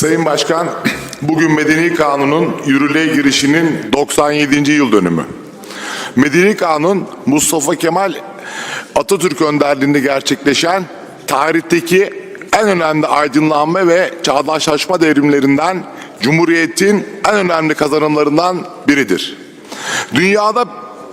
Sayın Başkan, bugün Medeni Kanun'un yürürlüğe girişinin 97. yıl dönümü. Medeni Kanun, Mustafa Kemal Atatürk önderliğinde gerçekleşen tarihteki en önemli aydınlanma ve çağdaşlaşma devrimlerinden Cumhuriyet'in en önemli kazanımlarından biridir. Dünyada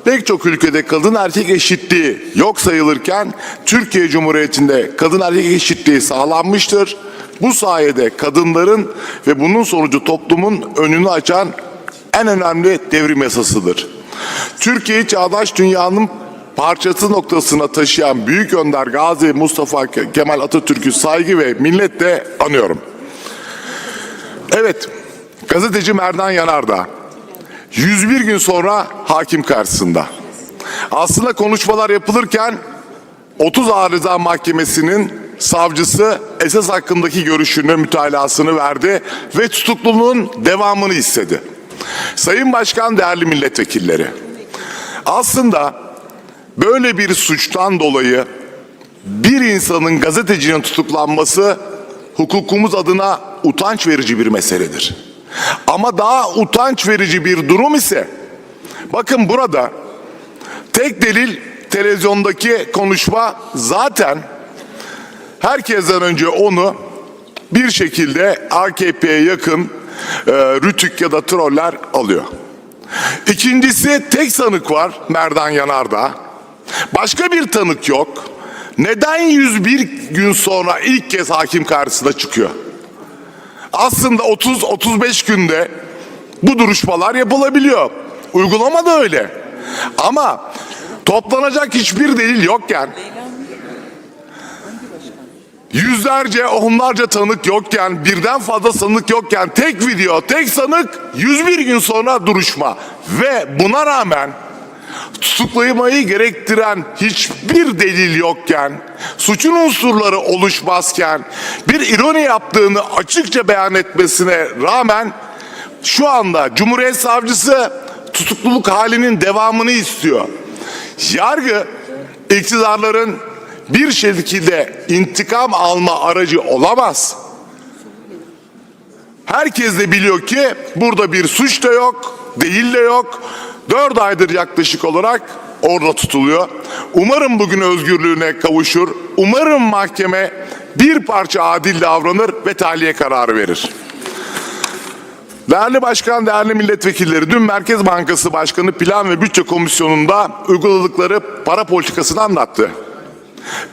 pek çok ülkede kadın erkek eşitliği yok sayılırken Türkiye Cumhuriyeti'nde kadın erkek eşitliği sağlanmıştır. Bu sayede kadınların ve bunun sonucu toplumun önünü açan en önemli devrim yasasıdır. Türkiye'yi çağdaş dünyanın parçası noktasına taşıyan Büyük Önder Gazi Mustafa Kemal Atatürk'ü saygı ve minnetle anıyorum. Evet, gazeteci Merdan Yanardağ 101 gün sonra hakim karşısında. Aslında konuşmalar yapılırken 30 Ağır Ceza Mahkemesi'nin savcısı esas hakkındaki görüşünü, mütalasını verdi ve tutukluluğun devamını istedi. Sayın Başkan, değerli milletvekilleri, aslında böyle bir suçtan dolayı bir insanın gazetecinin tutuklanması hukukumuz adına utanç verici bir meseledir. Ama daha utanç verici bir durum ise bakın burada tek delil televizyondaki konuşma zaten herkesten önce onu bir şekilde AKP'ye yakın e, rütük ya da troller alıyor. İkincisi tek sanık var Merdan Yanardağ. Başka bir tanık yok. Neden 101 gün sonra ilk kez hakim karşısına çıkıyor? Aslında 30-35 günde bu duruşmalar yapılabiliyor. Uygulama da öyle. Ama toplanacak hiçbir delil yokken yüzlerce, onlarca tanık yokken, birden fazla sanık yokken tek video, tek sanık 101 gün sonra duruşma. Ve buna rağmen tutuklamayı gerektiren hiçbir delil yokken, suçun unsurları oluşmazken, bir ironi yaptığını açıkça beyan etmesine rağmen şu anda Cumhuriyet Savcısı tutukluluk halinin devamını istiyor. Yargı iktidarların bir şekilde intikam alma aracı olamaz. Herkes de biliyor ki burada bir suç da yok, değil de yok. Dört aydır yaklaşık olarak orada tutuluyor. Umarım bugün özgürlüğüne kavuşur. Umarım mahkeme bir parça adil davranır ve tahliye kararı verir. Değerli Başkan, değerli milletvekilleri, dün Merkez Bankası Başkanı Plan ve Bütçe Komisyonu'nda uyguladıkları para politikasını anlattı.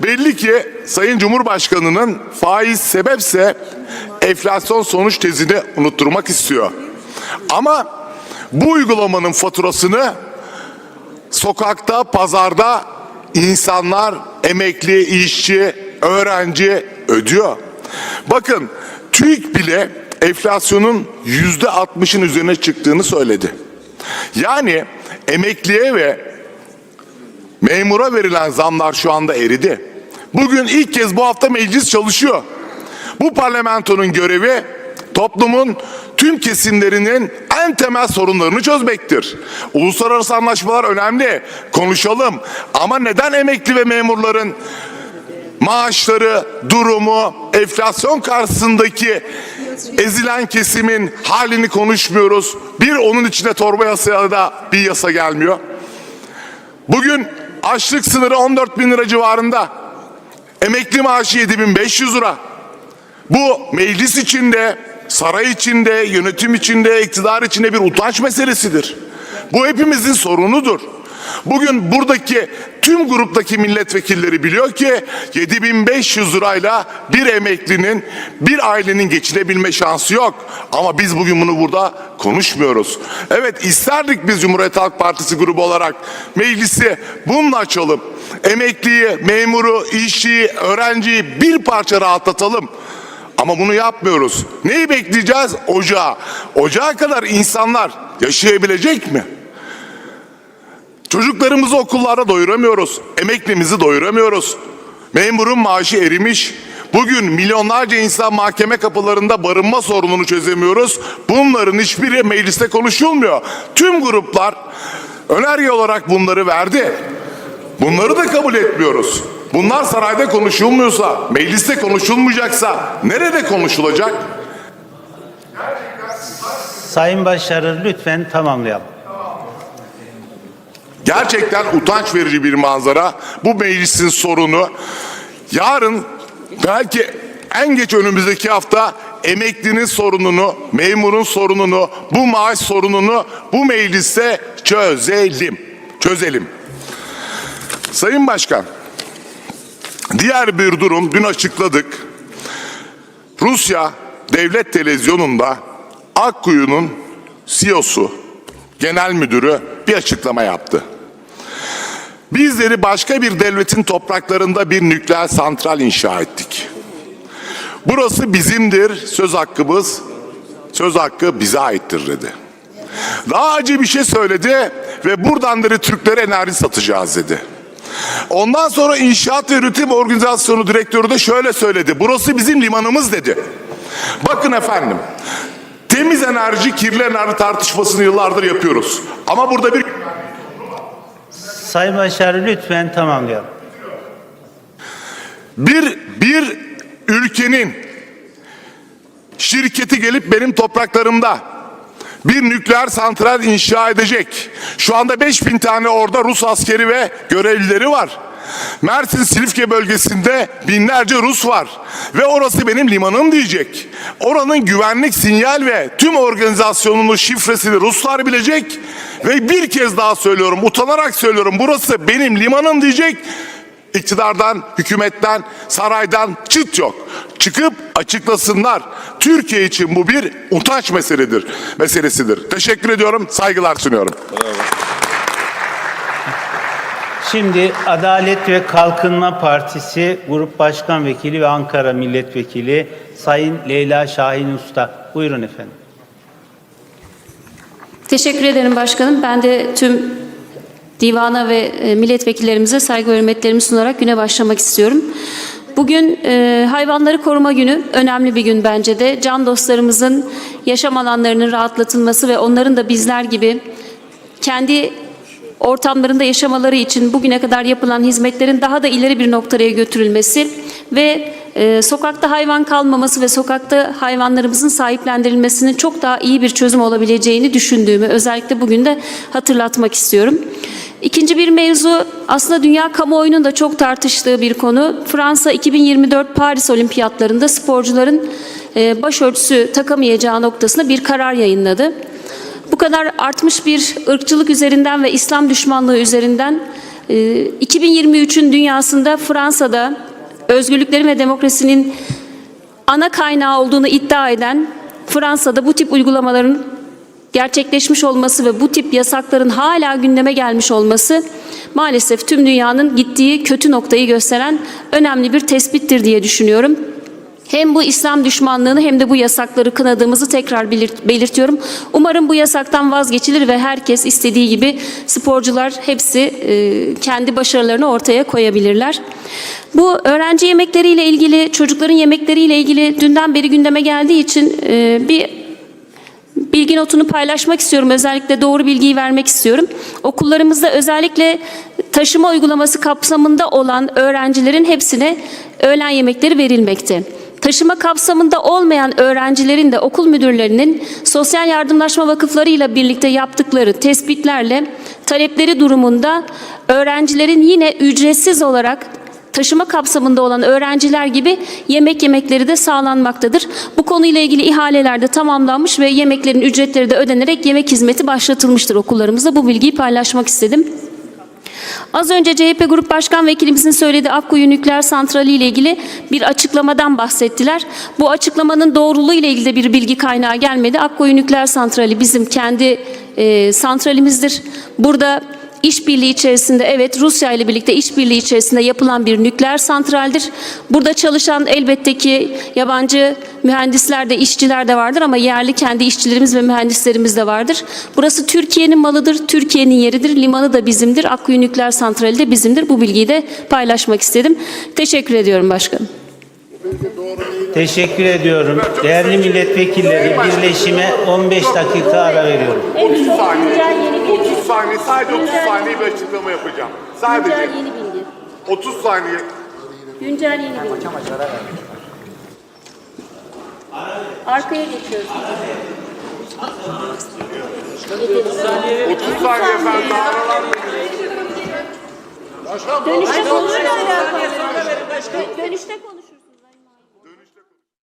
Belli ki Sayın Cumhurbaşkanı'nın faiz sebepse enflasyon sonuç tezini unutturmak istiyor. Ama bu uygulamanın faturasını sokakta, pazarda insanlar, emekli, işçi, öğrenci ödüyor. Bakın TÜİK bile enflasyonun yüzde altmışın üzerine çıktığını söyledi. Yani emekliye ve memura verilen zamlar şu anda eridi. Bugün ilk kez bu hafta meclis çalışıyor. Bu parlamentonun görevi toplumun tüm kesimlerinin en temel sorunlarını çözmektir. Uluslararası anlaşmalar önemli. Konuşalım. Ama neden emekli ve memurların maaşları, durumu, enflasyon karşısındaki ezilen kesimin halini konuşmuyoruz. Bir onun içine torba yasaya da bir yasa gelmiyor. Bugün açlık sınırı 14 bin lira civarında. Emekli maaşı 7500 lira. Bu meclis içinde, saray içinde, yönetim içinde, iktidar içinde bir utanç meselesidir. Bu hepimizin sorunudur. Bugün buradaki tüm gruptaki milletvekilleri biliyor ki 7500 lirayla bir emeklinin, bir ailenin geçinebilme şansı yok. Ama biz bugün bunu burada konuşmuyoruz. Evet isterdik biz Cumhuriyet Halk Partisi grubu olarak meclisi bununla açalım. Emekliyi, memuru, işçiyi, öğrenciyi bir parça rahatlatalım. Ama bunu yapmıyoruz. Neyi bekleyeceğiz? Ocağı. Ocağa kadar insanlar yaşayabilecek mi? Çocuklarımızı okullarda doyuramıyoruz. Emeklimizi doyuramıyoruz. Memurun maaşı erimiş. Bugün milyonlarca insan mahkeme kapılarında barınma sorununu çözemiyoruz. Bunların hiçbiri mecliste konuşulmuyor. Tüm gruplar önerge olarak bunları verdi. Bunları da kabul etmiyoruz. Bunlar sarayda konuşulmuyorsa, mecliste konuşulmayacaksa nerede konuşulacak? Sayın Başarır lütfen tamamlayalım. Gerçekten utanç verici bir manzara. Bu meclisin sorunu. Yarın belki en geç önümüzdeki hafta emeklinin sorununu, memurun sorununu, bu maaş sorununu bu mecliste çözelim. Çözelim. Sayın Başkan, diğer bir durum dün açıkladık. Rusya devlet televizyonunda Akkuyu'nun CEO'su, genel müdürü bir açıklama yaptı. Bizleri başka bir devletin topraklarında bir nükleer santral inşa ettik. Burası bizimdir, söz hakkımız, söz hakkı bize aittir dedi. Daha acı bir şey söyledi ve buradan dedi Türklere enerji satacağız dedi. Ondan sonra İnşaat ve Üretim Organizasyonu Direktörü de şöyle söyledi. Burası bizim limanımız dedi. Bakın efendim, temiz enerji, kirli enerji tartışmasını yıllardır yapıyoruz. Ama burada bir Sayın Başarır lütfen tamamlayalım. bir bir ülkenin şirketi gelip benim topraklarımda bir nükleer santral inşa edecek. Şu anda 5000 tane orada Rus askeri ve görevlileri var. Mersin Silifke bölgesinde binlerce Rus var ve orası benim limanım diyecek. Oranın güvenlik sinyal ve tüm organizasyonunu şifresini Ruslar bilecek ve bir kez daha söylüyorum utanarak söylüyorum burası benim limanım diyecek. İktidardan, hükümetten, saraydan çıt yok. Çıkıp açıklasınlar. Türkiye için bu bir utanç meseledir, meselesidir. Teşekkür ediyorum, saygılar sunuyorum. Şimdi Adalet ve Kalkınma Partisi Grup Başkan Vekili ve Ankara Milletvekili Sayın Leyla Şahin Usta. Buyurun efendim. Teşekkür ederim başkanım. Ben de tüm divana ve e, milletvekillerimize saygı ve hürmetlerimi sunarak güne başlamak istiyorum. Bugün e, hayvanları koruma günü önemli bir gün bence de. Can dostlarımızın yaşam alanlarının rahatlatılması ve onların da bizler gibi kendi ortamlarında yaşamaları için bugüne kadar yapılan hizmetlerin daha da ileri bir noktaya götürülmesi ve e, sokakta hayvan kalmaması ve sokakta hayvanlarımızın sahiplendirilmesinin çok daha iyi bir çözüm olabileceğini düşündüğümü özellikle bugün de hatırlatmak istiyorum. İkinci bir mevzu aslında dünya kamuoyunun da çok tartıştığı bir konu. Fransa 2024 Paris Olimpiyatlarında sporcuların e, başörtüsü takamayacağı noktasında bir karar yayınladı. Bu kadar artmış bir ırkçılık üzerinden ve İslam düşmanlığı üzerinden e, 2023'ün dünyasında Fransa'da özgürlüklerin ve demokrasinin ana kaynağı olduğunu iddia eden Fransa'da bu tip uygulamaların gerçekleşmiş olması ve bu tip yasakların hala gündeme gelmiş olması maalesef tüm dünyanın gittiği kötü noktayı gösteren önemli bir tespittir diye düşünüyorum. Hem bu İslam düşmanlığını hem de bu yasakları kınadığımızı tekrar belirt- belirtiyorum. Umarım bu yasaktan vazgeçilir ve herkes istediği gibi sporcular hepsi e, kendi başarılarını ortaya koyabilirler. Bu öğrenci yemekleriyle ilgili, çocukların yemekleriyle ilgili dünden beri gündeme geldiği için e, bir bilgi notunu paylaşmak istiyorum. Özellikle doğru bilgiyi vermek istiyorum. Okullarımızda özellikle taşıma uygulaması kapsamında olan öğrencilerin hepsine öğlen yemekleri verilmekte. Taşıma kapsamında olmayan öğrencilerin de okul müdürlerinin sosyal yardımlaşma vakıflarıyla birlikte yaptıkları tespitlerle talepleri durumunda öğrencilerin yine ücretsiz olarak taşıma kapsamında olan öğrenciler gibi yemek yemekleri de sağlanmaktadır. Bu konuyla ilgili ihaleler de tamamlanmış ve yemeklerin ücretleri de ödenerek yemek hizmeti başlatılmıştır okullarımızda. Bu bilgiyi paylaşmak istedim. Az önce CHP Grup Başkan Vekilimizin söylediği Akkuyu Nükleer Santrali ile ilgili bir açıklamadan bahsettiler. Bu açıklamanın doğruluğu ile ilgili de bir bilgi kaynağı gelmedi. Akkuyu Nükleer Santrali bizim kendi e, santralimizdir. Burada işbirliği içerisinde evet Rusya ile birlikte işbirliği içerisinde yapılan bir nükleer santraldir. Burada çalışan elbette ki yabancı mühendisler de işçiler de vardır ama yerli kendi işçilerimiz ve mühendislerimiz de vardır. Burası Türkiye'nin malıdır, Türkiye'nin yeridir. Limanı da bizimdir. Akkuyu Nükleer Santrali de bizimdir. Bu bilgiyi de paylaşmak istedim. Teşekkür ediyorum başkanım. Teşekkür ediyorum. Değerli milletvekilleri birleşime 15 dakika ara veriyorum. 30 saniye, 30 saniye, sadece 30 saniye bir açıklama yapacağım. Sadece yeni bilgi. 30 saniye. Güncel yeni bilgi. Arkaya geçiyoruz. 30 saniye efendim. Dönüşte konuşuruz. Dönüşte konuşuruz.